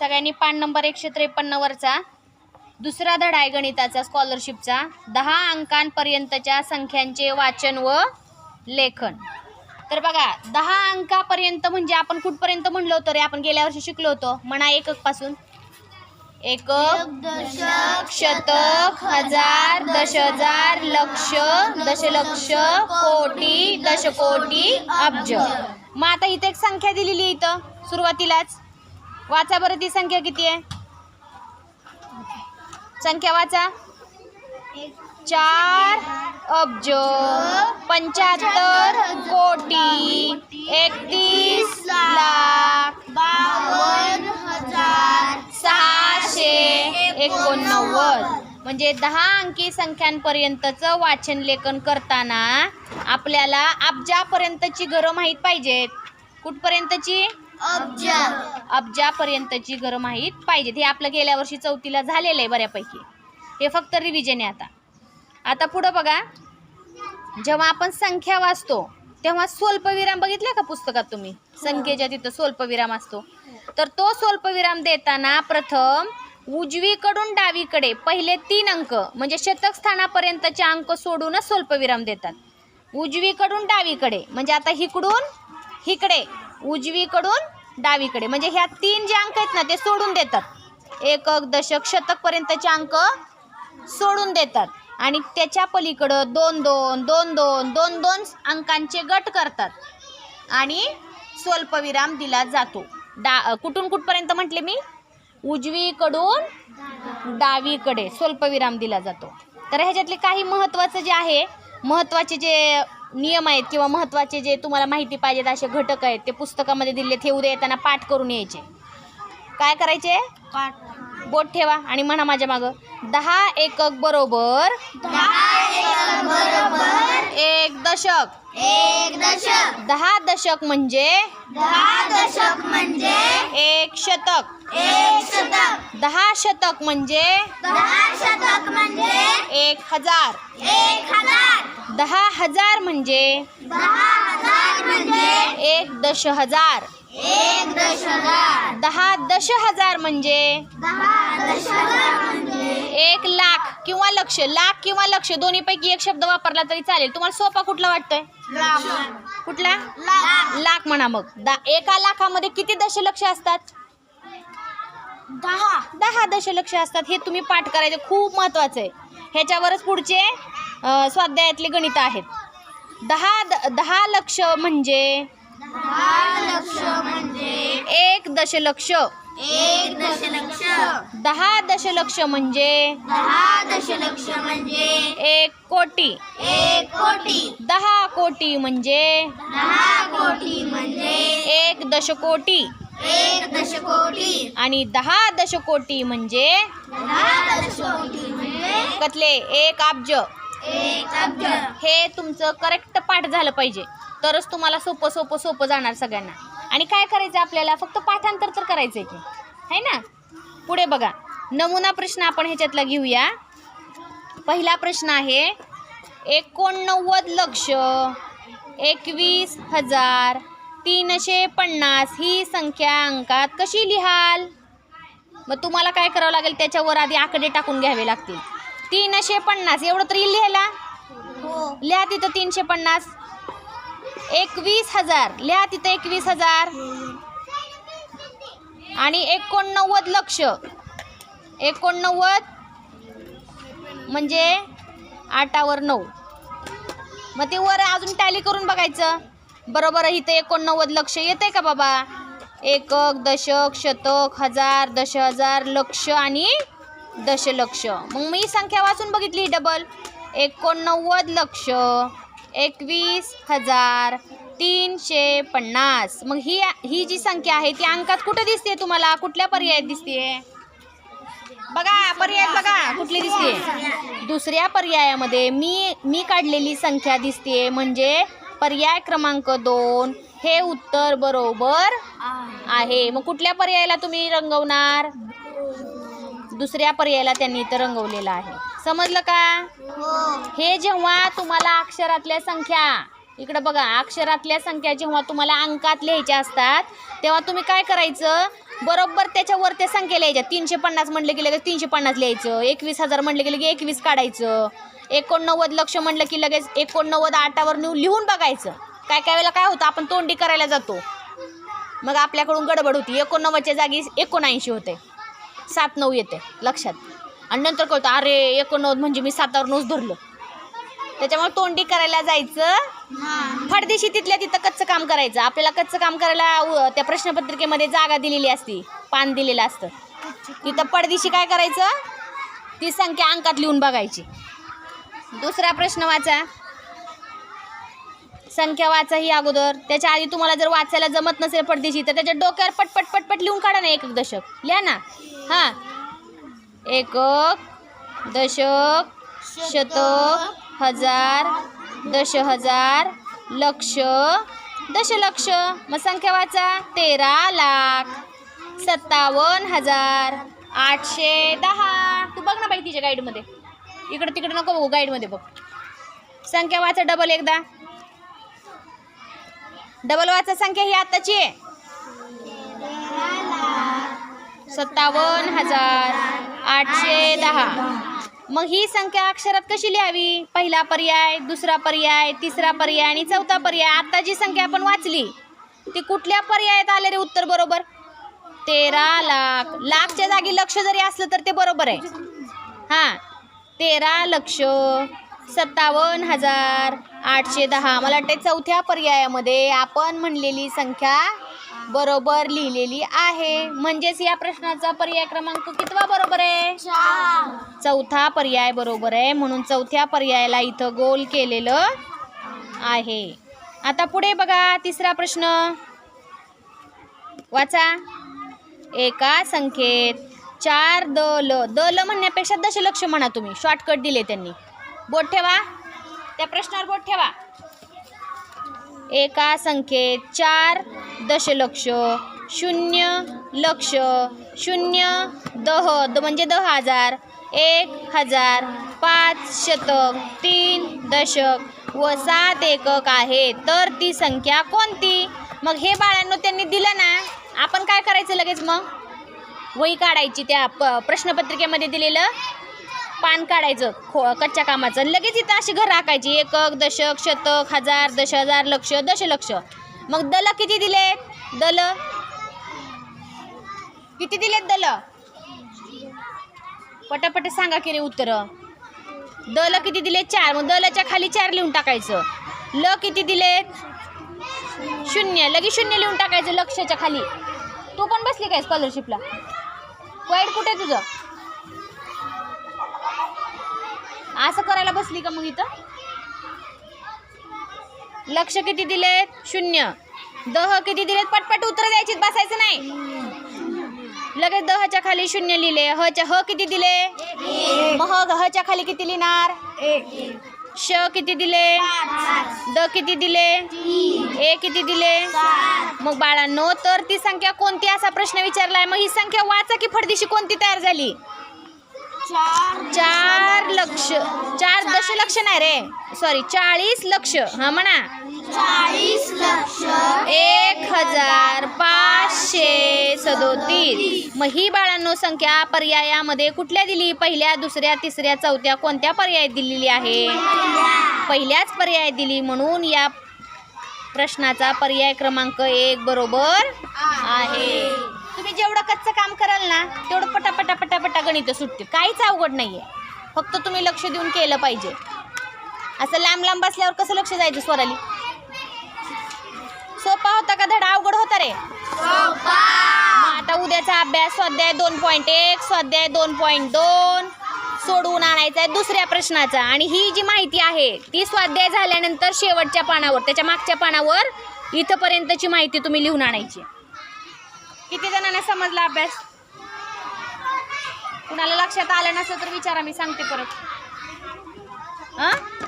सगळ्यांनी पान नंबर एकशे त्रेपन्नवरचा. दुसरा धडा आहे गणिताचा स्कॉलरशिपचा दहा अंकांपर्यंतच्या संख्यांचे वाचन व लेखन. तर बघा दहा अंकापर्यंत म्हणजे आपण कुठपर्यंत म्हणलो होतो रे? आपण गेल्या वर्षी शिकलो होतो. म्हणा एककपासून एकक दशक शतक हजार दश हजार लक्ष दशलक्ष कोटी दशकोटी अब्ज. मग आता इथे एक संख्या दिलेली इथं सुरुवातीलाच. वाचा बरं ती संख्या किती आहे? संख्या वाचा. चार अब्ज पंच्याहत्तर कोटी एकतीस लाख बावन्न हजार सहाशे एकोणनव्वद. म्हणजे दहा अंकी संख्यांपर्यंतचं वाचन लेखन करताना आपल्याला अब्जापर्यंतची घरं माहीत पाहिजेत. कुठपर्यंतची? अब्जापर्यंतची घरं माहीत पाहिजेत. हे आपलं गेल्या वर्षी चौथीला झालेलं आहे बऱ्यापैकी. हे फक्त रिव्हिजन आहे आता. आता पुढं बघा. जेव्हा आपण संख्या वाचतो तेव्हा स्वल्पविराम बघितला का पुस्तकात तुम्ही? संख्येच्या तिथं स्वल्पविराम असतो. तर तो स्वल्पविराम देताना प्रथम उजवीकडून डावीकडे पहिले तीन अंक म्हणजे शतक स्थानापर्यंतचे अंक सोडूनच स्वल्पविराम देतात. उजवीकडून डावीकडे म्हणजे आता हिकडून हिकडे. उजवीकडून डावीकडे. म्हणजे ह्या तीन जे अंक आहेत ना ते सोडून देतात. एकक दशक शतकपर्यंतचे अंक सोडून देतात. आणि त्याच्या पलीकडं दोन दोन दोन दोन दोन दोन अंकांचे गट करतात. आणि स्वल्पविराम दिला जातो. डा कुठून कुठपर्यंत म्हटले मी? उजवीकडून डावीकडे स्वल्पविराम दिला जातो. तर ह्याच्यातले काही महत्त्वाचं जे आहे महत्त्वाचे जे नियम आहेत किंवा महत्त्वाचे जे तुम्हाला माहिती पाहिजेत असे घटक आहेत ते पुस्तकामध्ये दिले ते उद्या येताना पाठ करून यायचे. काय करायचे? बोट ठेवा आणि म्हणा माझ्या मागं. दहा एकक बरोबर एक दशक. एक दशक. दहा दशक म्हणजे? दहा दशक म्हणजे? एक शतक. एक शतक. दहा शतक म्हणजे? दहा शतक म्हणजे? एक हजार. एक हजार. दहा हजार म्हणजे? दहा हजार म्हणजे? एक दश हजार एक दश हजार दहा दश हजार म्हणजे? दहा दश हजार म्हणजे? एक लाख किंवा लक्ष लाख किंवा लक्ष दोन्हीपैकी एक शब्द वापरला तरी चालेल. तुम्हाला सोपा कुठला वाटतोय? कुठला? लाख. लाख म्हणा मग. एका लाखामध्ये किती दशलक्ष असतात? दहा. दहा दशलक्ष असतात. हे तुम्ही पाठ करायचं खूप महत्त्वाचं आहे. ह्याच्यावरच पुढचे स्वाध्यायातले गणित आहेत. दहा दहा लक्ष म्हणजे? एक दशलक्ष. एक दशलक्ष. दहा दशलक्ष म्हणजे? दहा दशलक्ष म्हणजे? एक कोटी. एक कोटी. दहा कोटी म्हणजे? दहा कोटी म्हणजे? एक दशकोटी. एक दशकोटी. आणि दहा दशकोटी म्हणजे? दहा दशकोटी म्हणजे? कतले एक अब्ज एक अब्ज हे तुमचं करेक्ट पाठ झालं पाहिजे. तरच तुम्हाला सोपं सोपं सोपं जाणार सगळ्यांना. आणि काय करायचं आपल्याला? फक्त पाठांतर तर करायचं आहे की. है ना? पुढे बघा. नमुना प्रश्न आपण ह्याच्यातला घेऊया. पहिला प्रश्न आहे एकोणनव्वद लक्ष एकवीस हजार तीनशे पन्नास ही संख्या अंकात कशी लिहाल? मग तुम्हाला काय करावं लागेल? त्याच्यावर आधी आकडे टाकून घ्यावे लागतील. तीनशे पन्नास. एवढं तरी लिहायला? हो. लिहा तिथं तीनशे पन्नास. एकवीस हजार. लिहा तिथं एकवीस हजार. आणि एकोणनव्वद लक्ष. एकोणनव्वद म्हणजे आठावर नऊ. मग ते वर अजून टॅली करून बघायचं. बरोबर इथं एकोणनव्वद लक्ष येते का बाबा? एकक दशक शतक हजार दश हजार लक्ष आणि दशलक्ष. मग मी संख्या वाचून बघितली डबल. एकोणनव्वद लक्ष. एकवीस हजार तीनशे पन्नास. मग ही ही जी संख्या आहे ती अंकात कुठं दिसते तुम्हाला? कुठल्या पर्यायात दिसते बघा पर्याय बघा कुठली दिसते दुसऱ्या पर्यायामध्ये मी मी काढलेली संख्या दिसते म्हणजे पर्याय क्रमांक दोन. हे उत्तर बरोबर आहे. मग कुठल्या पर्यायाला तुम्ही रंगवणार? दुसऱ्या पर्यायाला त्यांनी इथं रंगवलेलं आहे. समजलं का? हे जेव्हा तुम्हाला अक्षरातल्या संख्या इकडं बघा अक्षरातल्या संख्या जेव्हा तुम्हाला अंकात लिहायच्या असतात तेव्हा तुम्ही काय करायचं? बरोबर त्याच्यावर त्या संख्या लिहायच्या. तीनशे पन्नास म्हटलं की लगेच तीनशे पन्नास लिहायचं. एकवीस हजार म्हटलं की लगेच एकवीस काढायचं. एकोणनव्वद लक्ष म्हटलं की लगेच एकोणनव्वद आटावर नेऊन लिहून बघायचं. काय काय वेळेला काय होतं? आपण तोंडी करायला जातो. मग आपल्याकडून गडबड होती. एकोणनव्वदच्या जागी एकोणऐंशी होते. सात नऊ येते लक्षात. आणि नंतर कळतं अरे एकोणनव्वद म्हणजे मी सातावर नऊच धरलं. त्याच्यामुळे तोंडी करायला जायचं. फडदेशी तिथल्या तिथं कच्चं काम करायचं. आपल्याला कच्चं काम करायला त्या प्रश्नपत्रिकेमध्ये जागा दिलेली असती पान दिलेलं असतं. तिथं पडदिशी काय करायचं? ती संख्या अंकात लिहून बघायची. दुसरा प्रश्न वाचा. संख्या वाचा ही अगोदर. त्याच्या आधी तुम्हाला जर वाचायला जमत नसेल पडदिशी तर त्याच्या डोक्यावर पटपट पटपट लिहून काढा ना एक एक दशक. लिहा ना. हां. एकक दशक शतक हजार दश हजार लक्ष दशलक्ष. मग संख्या वाचा. तेरा लाख सत्तावन्न हजार आठशे दहा. तू बघ ना बाई तिच्या गाईडमध्ये इकडं तिकडं नको बघू गाईडमध्ये बघ. संख्या वाचा डबल एकदा. डबल वाचा संख्या ही आत्ताची आहे. सत्तावन्न हजार आठशे दहा. मग ही संख्या अक्षरात कशी लिहावी? पहिला पर्याय दुसरा पर्याय तिसरा पर्याय आणि चौथा पर्याय. आता जी संख्या आपण वाचली ती कुठल्या पर्यायात आले रे उत्तर बरोबर? तेरा लाख. लाखच्या जागी लक्ष जरी असलं तर ते बरोबर आहे. हां. तेरा लक्ष. सत्तावन्न हजार आठशे दहा. मला वाटते चौथ्या पर्यायामध्ये आपण म्हणलेली संख्या बरोबर लिहिलेली आहे. म्हणजेच या प्रश्नाचा पर्याय क्रमांक कितवा बरोबर आहे? चौथा पर्याय बरोबर आहे. म्हणून चौथ्या पर्यायाला इथं गोल केलेलं आहे. आता पुढे बघा तिसरा प्रश्न. वाचा. एका संख्येत चार दल. दल म्हणण्यापेक्षा दशलक्ष म्हणा तुम्ही. शॉर्टकट दिले त्यांनी. बोट ठेवा. त्या प्रश्नावर बोट ठेवा. एका संख्येत चार दशलक्ष शून्य लक्ष शून्य दह. द म्हणजे दहा हजार. एक हजार पाच शतक तीन दशक व सात एकक आहे. तर ती संख्या कोणती? मग हे बाळांनो त्यांनी दिलं ना आपण काय करायचं लगेच मग? वही काढायची त्या प प्रश्नपत्रिकेमध्ये दिलेलं. पान काढायचं खो कच्च्या कामाचं. लगेच इथं अशी घरं राखायची एकक दशक शतक हजार दश हजार लक्ष दशलक्ष मग दल किती दिले? दल? किती दिलेत दल? पटापट सांगा की रे उत्तर. दल किती दिले? चार. मग दलच्या खाली चार लिहून टाकायचं. ल किती दिलेत शून्य. लगेच शून्य लिहून टाकायचं लक्षच्या खाली. तू पण बसली काय स्कॉलरशिपला वाईट कुठे आहे तुझं? असं करायला बसली का मग इथं? लक्ष किती दिलेत? शून्य. दह किती दिलेत? पटपट उत्तर द्यायची बसायचं नाही. लगेच दहच्या खाली शून्य लिहिले. हच्या ह किती दिले? मग ह हच्या खाली किती लिहिणार? श किती दिले? द किती दिले? ए किती दिले? मग बाळांनो तर ती संख्या कोणती असा प्रश्न विचारलाय? मग ही संख्या वाचा की फडदिशी कोणती तयार झाली? चार लक्ष चार दशलक्ष नाही रे. सॉरी चाळीस लक्ष. हा म्हणा. चाळीस लक्ष. एक हजार पाचशे सदोतीस. मग ही बाळांनो संख्या पर्यायामध्ये कुठल्या दिली? पहिल्या दुसऱ्या तिसऱ्या चौथ्या कोणत्या पर्याय दिलेली आहे? पहिल्याच पर्याय दिली. म्हणून या प्रश्नाचा पर्याय क्रमांक एक बरोबर आहे. तुम्ही जेवढं कच्चं काम कराल ना तेवढं पटापटा पटापटा गणित सुटतील. काहीच अवघड नाहीये. फक्त तुम्ही लक्ष देऊन केलं पाहिजे. असं लांब लांब बसल्यावर कसं लक्ष जायचं स्वराली? सोपा होता का धडा? अवघड होता रे. आता उद्याचा अभ्यास स्वाध्याय दोन पॉईंट एक स्वाध्याय दोन पॉईंट दोन. सोडवून आणायचा आहे दुसऱ्या प्रश्नाचा. आणि ही जी माहिती आहे ती स्वाध्याय झाल्यानंतर शेवटच्या पानावर त्याच्या मागच्या पानावर इथंपर्यंतची माहिती तुम्ही लिहून आणायची. किती जणांना समजला अभ्यास? कुणाला लक्षात आलं नसेल तर विचारा मी सांगते परत. हां?